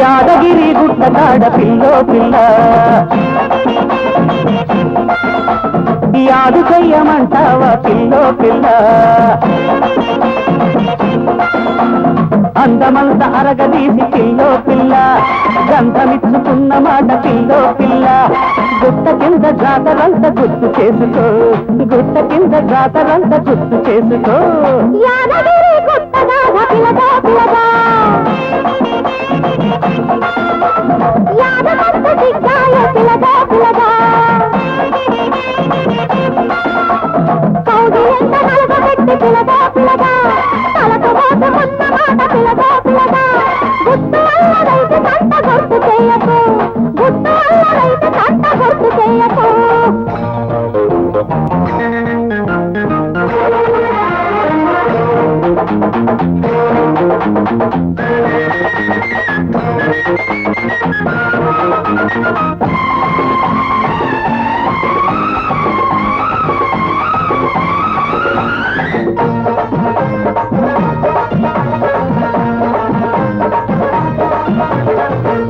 యాదగిరి గుట్ట కాడ పిల్లో పిల్ల. యాదు చెయ్యమంటావా పిల్లో పిల్ల. అందమంత అరగదీసి పిల్లో పిల్ల. గంధమిచ్చుకున్న మాట పిల్లో పిల్ల. గుట్ట కింద జాతరంత గుర్తు చేసుకో. గుట్ట కింద జాతరంత గుర్తు చేసుకో. యాదగిరి గుట్టగా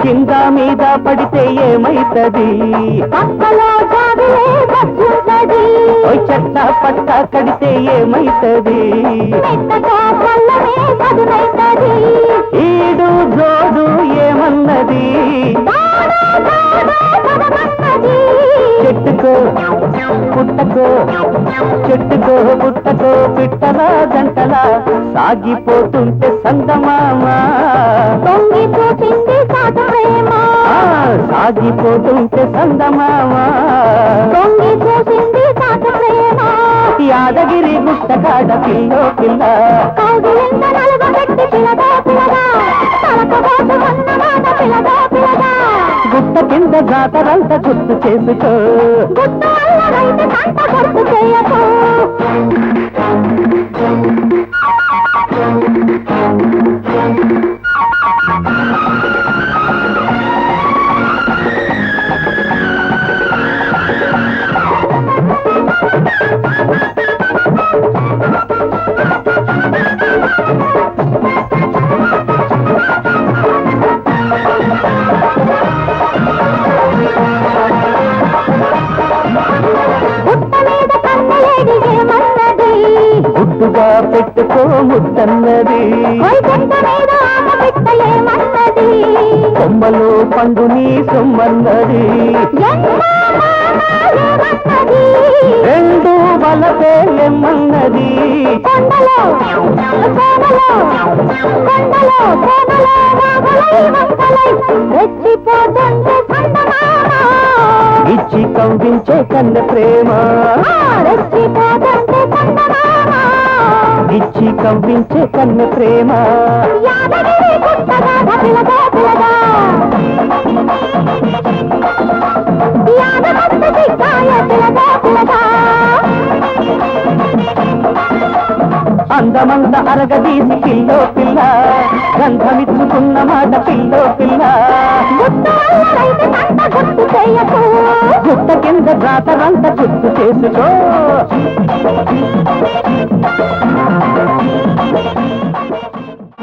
కింద మీద పడితే ఏమైతది? అక్కలో జాబిలే పట్ట కడితే ఏమైతది? ఈడు జోడు ఏమన్నది? చెట్టుకో పుట్టకో చెట్టుకో పుట్టకో పిట్టలా జంటలా సాగిపోతుంటే సందమామ? తొంగిపోతుంది సాధువేమ ఆ, సాగిపోతుంటే సందమామ? మాట పిలగా పిలగా. గుట్ట కింద జాతరంతా గుర్తు చేసుకో. గుట్టు అల్లరైతే సంత గుర్తు చేయకు. గుడ్డుగా పెట్టుకో ముద్దన్నది. కొమ్మలో పండుని సొమ్మన్నది. ఏమన్నది రెండు రెచ్చిపోతుంటే చందమామ ఇచ్చి కవ్వించే కన్న ప్రేమ. ఇచ్చి కవ్వించే కన్న ప్రేమ. అందమంత అరగదీసి పిల్లో పిల్ల. గంధమిచ్చుకున్న మాట పిల్లో పిల్ల. గుట్ట కింద జాతరంతా గుర్తు చేసుకో.